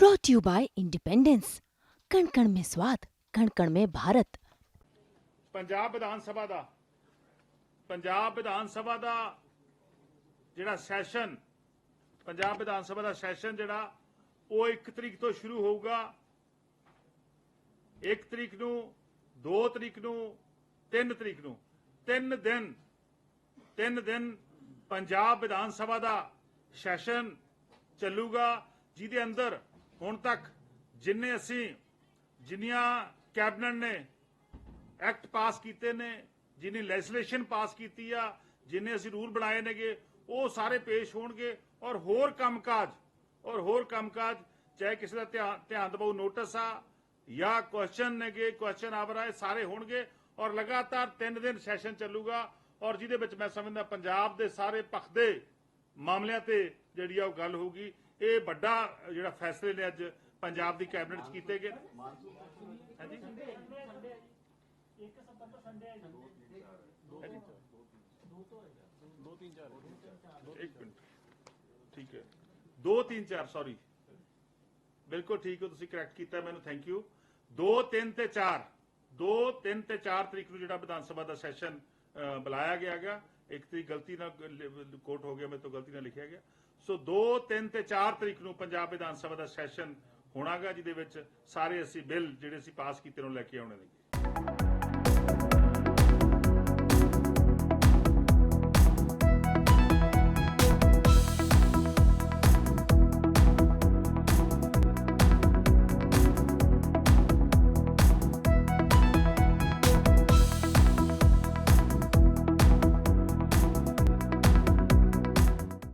brought to you by Independence. कण कण में स्वाद कण कण में भारत ਪੰਜਾਬ ਵਿਧਾਨ ਸਭਾ ਦਾ ਪੰਜਾਬ ਵਿਧਾਨ ਸਭਾ ਦਾ ਜਿਹੜਾ ਸੈਸ਼ਨ ਪੰਜਾਬ ਵਿਧਾਨ ਸਭਾ ਦਾ ਸੈਸ਼ਨ ਜਿਹੜਾ ਉਹ 1 ਤਰੀਕ ਤੋਂ ਸ਼ੁਰੂ ਹੋਊਗਾ 1 ਤਰੀਕ ਨੂੰ 2 ਤਰੀਕ ਨੂੰ 3 ਤਰੀਕ ਨੂੰ 3 ਦਿਨ 3 ਦਿਨ ਪੰਜਾਬ ਵਿਧਾਨ ਸਭਾ ਦਾ ਸੈਸ਼ਨ ਚੱਲੂਗਾ ਜਿਹਦੇ ਅੰਦਰ ਹੁਣ ਤੱਕ ਜਿੰਨੇ ਅਸੀਂ, ਜਿੰਨੀਆਂ ਕੈਬਨਿਟ ਨੇ ਐਕਟ ਪਾਸ ਕੀਤੇ ਨੇ, ਜਿੰਨੀ ਲੈਜੀਸਲੇਸ਼ਨ ਪਾਸ ਕੀਤੀ ਆ, ਜਿੰਨੇ ਅਸੀਂ ਰੂਲ ਬਣਾਏ ਨੇਗੇ, ਉਹ ਸਾਰੇ ਪੇਸ਼ ਹੋਣਗੇ ਔਰ ਹੋਰ ਕੰਮਕਾਜ, ਔਰ ਹੋਰ ਕੰਮਕਾਜ, ਚਾਹੇ ਕਿਸੇ ਦਾ ਧਿਆਨ ਧਿਆਨ ਦਬਾਉ ਨੋਟਿਸ ਆ, ਜਾਂ ਕੁਐਸਚਨ ਨੇਗੇ ਕੁਐਸਚਨ ਆਵਰ ਆਏ, ਸਾਰੇ ਹੋਣਗੇ ਔਰ ਲਗਾਤਾਰ 3 ਦਿਨ ਸੈਸ਼ਨ ਚੱਲੂਗਾ ਔਰ ਜਿਹਦੇ ਵਿੱਚ ਮੈਂ ਸਮਝਦਾ ਪੰਜਾਬ ਦੇ ਸਾਰੇ ਪਖਦੇ ਮਾਮਲਿਆਂ ਤੇ ਜਿਹੜੀ ਆ ਉਹ ਗੱਲ ਹੋਊਗੀ। ਇਹ ਵੱਡਾ ਜਿਹੜਾ ਫੈਸਲੇ ਨੇ ਅੱਜ ਪੰਜਾਬ ਦੀ ਕੈਬਨਿਟ 'ਚ ਕੀਤੇ ਗਏ। ਹਾਂਜੀ? ਠੀਕ ਹੈ। 2 3 4 ਸੌਰੀ ਬਿਲਕੁਲ ਠੀਕ ਹੋ, ਤੁਸੀਂ ਕਰੈਕਟ ਕੀਤਾ। ਮੈਨੂੰ ਥੈਂਕ ਯੂ 2 3 ਤੇ 4 2 3 ਤੇ 4 ਤਰੀਕ ਨੂੰ ਜਿਹੜਾ ਵਿਧਾਨ ਸਭਾ ਦਾ ਸੈਸ਼ਨ ਬੁਲਾਇਆ ਗਿਆ ਹੈਗਾ। ਇੱਕ ਤਰੀਕ ਗਲਤੀ ਨਾਲ ਕੋਟ ਹੋ ਗਿਆ, ਮੇਰੇ ਤੋਂ ਗਲਤੀ ਨਾਲ ਲਿਖਿਆ ਗਿਆ। ਸੋ 2 3 ਤੇ 4 ਤਰੀਕ ਨੂੰ ਪੰਜਾਬ ਵਿਧਾਨ ਸਭਾ ਦਾ ਸੈਸ਼ਨ ਹੋਣਾਗਾ, ਜਿਹਦੇ ਵਿੱਚ ਸਾਰੇ ਅਸੀਂ ਬਿੱਲ ਜਿਹੜੇ ਅਸੀਂ ਪਾਸ ਕੀਤੇ ਨੂੰ ਲੈ ਕੇ ਆਉਣੇ ਨੇ।